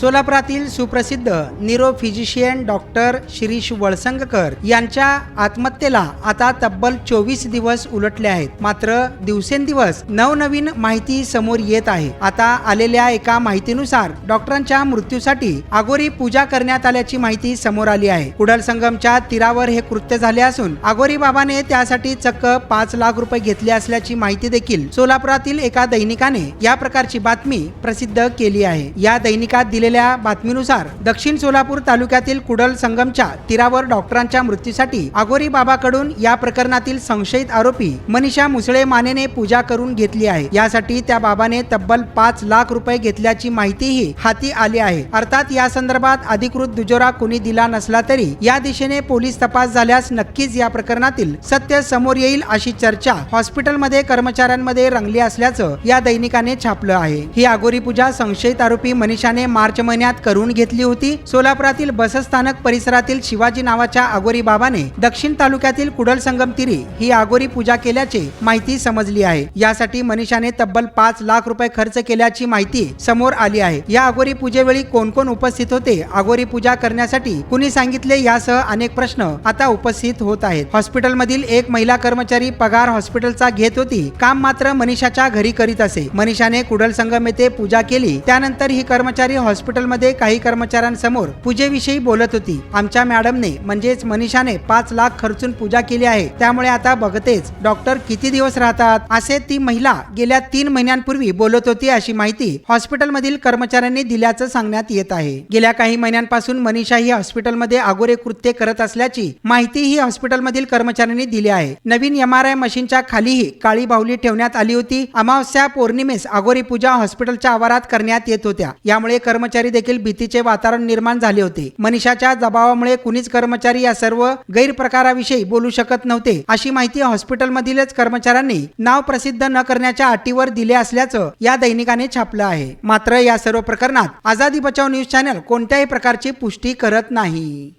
सोलापुरातील सुप्रसिद्ध निरो physician doctor Shirish Valsangkar यांच्या आत्महत्येला आता तब्बल चोवीस दिवस उलटले आहेत. मात्र दिवसेंदिवस नवनवीन माहिती समोर येत आहे. आता आलेल्या एका माहितीनुसार डॉक्टरांच्या मृत्यूसाठी आगोरी पूजा करण्यात आल्याची माहिती समोर आली आहे. कुडल संगमच्या तीरावर हे कृत्य झाले असून आगोरी बाबाने त्यासाठी चक्क पाच लाख रुपये घेतले असल्याची माहिती देखील सोलापुरातील एका दैनिकाने या प्रकारची बातमी प्रसिद्ध केली आहे. या दैनिकात दिलेल्या बातमीनुसार दक्षिण सोलापूर तालुक्यातील कुडल संगमच्या तीरावर डॉक्टरांच्या मृत्यूसाठी आगोरी बाबाकडून या प्रकरणातील संशयित आरोपी मनीषा मुसळे मानेने पूजा करून घेतली आहे. यासाठी त्या बाबाने तब्बल पाच लाख रुपये घेतल्याची माहितीही हाती आली आहे. अर्थात या संदर्भात अधिकृत दुजोरा कोणी दिला नसला तरी या दिशेने पोलीस तपास झाल्यास नक्कीच या प्रकरणातील सत्य समोर येईल अशी चर्चा हॉस्पिटलमध्ये कर्मचाऱ्यांमध्ये रंगली असल्याचं या दैनिकाने छापलं आहे. ही आगोरी पूजा संशयित आरोपी मनीषाने मार्च महिन्यात करून घेतली होती. सोलापुरातील बसस्थानक परिसरातील शिवाजी नावाच्या आगोरी बाबाने दक्षिण तालुक्यातील कुडल संगम तिरी ही आगोरी पूजा केल्याचे माहिती समजली आहे. यासाठी मनीषाने तब्बल पाच लाख रुपये खर्च केल्याची माहिती समोर आली आहे. या आगोरी पूजेवेळी कोण कोण उपस्थित होते? आगोरी पूजा करण्यासाठी कुणी सांगितले? यासह अनेक प्रश्न आता उपस्थित होत आहेत. हॉस्पिटलमधील एक महिला कर्मचारी पगार हॉस्पिटलचा घेत होती. काम मात्र मनीषाच्या घरी करीत असे. मनीषाने कुडल संगम येथे पूजा केली. त्यानंतर ही कर्मचारी हॉस्पिटल हॉस्पिटलमध्ये काही कर्मचाऱ्यांसमोर पूजेविषयी बोलत होती. आमच्या मॅडमने म्हणजेच मनीषाने पाच लाख खर्चून पूजा केली आहे. त्यामुळे आता बघतेच डॉक्टर किती दिवस राहतात? असे ती महिला गेल्या तीन महिन्यांपूर्वी बोलत होती अशी माहिती हॉस्पिटलमधील कर्मचाऱ्यांनी दिल्याचं सांगण्यात येत आहे. गेल्या काही महिन्यांपासून मनीषा ही हॉस्पिटलमध्ये आगोरे कृत्य करत असल्याची माहिती ही हॉस्पिटलमधील कर्मचाऱ्यांनी दिली आहे. नवीन एम आर आय मशीनच्या खालीही काळी बाहुली ठेवण्यात आली होती. अमावस्या पौर्णिमेस अगोरी पूजा हॉस्पिटलच्या आवारात करण्यात येत होत्या. यामुळे कर्मचारी कर्मचारी देखील भीतीचे वातावरण निर्माण झाले होते. मनीषाच्या दबावामुळे कुणीच कर्मचारी या सर्व गैरप्रकाराविषयी बोलू शकत नव्हते. अशी माहिती हॉस्पिटलमधीलच कर्मचाऱ्यांनी नाव प्रसिद्ध न करण्याच्या अटीवर दिले असल्याचं या दैनिकाने छापलं आहे. मात्र या सर्व प्रकरणात आझादी बचाव न्यूज चॅनल कोणत्याही प्रकारची पुष्टी करत नाही.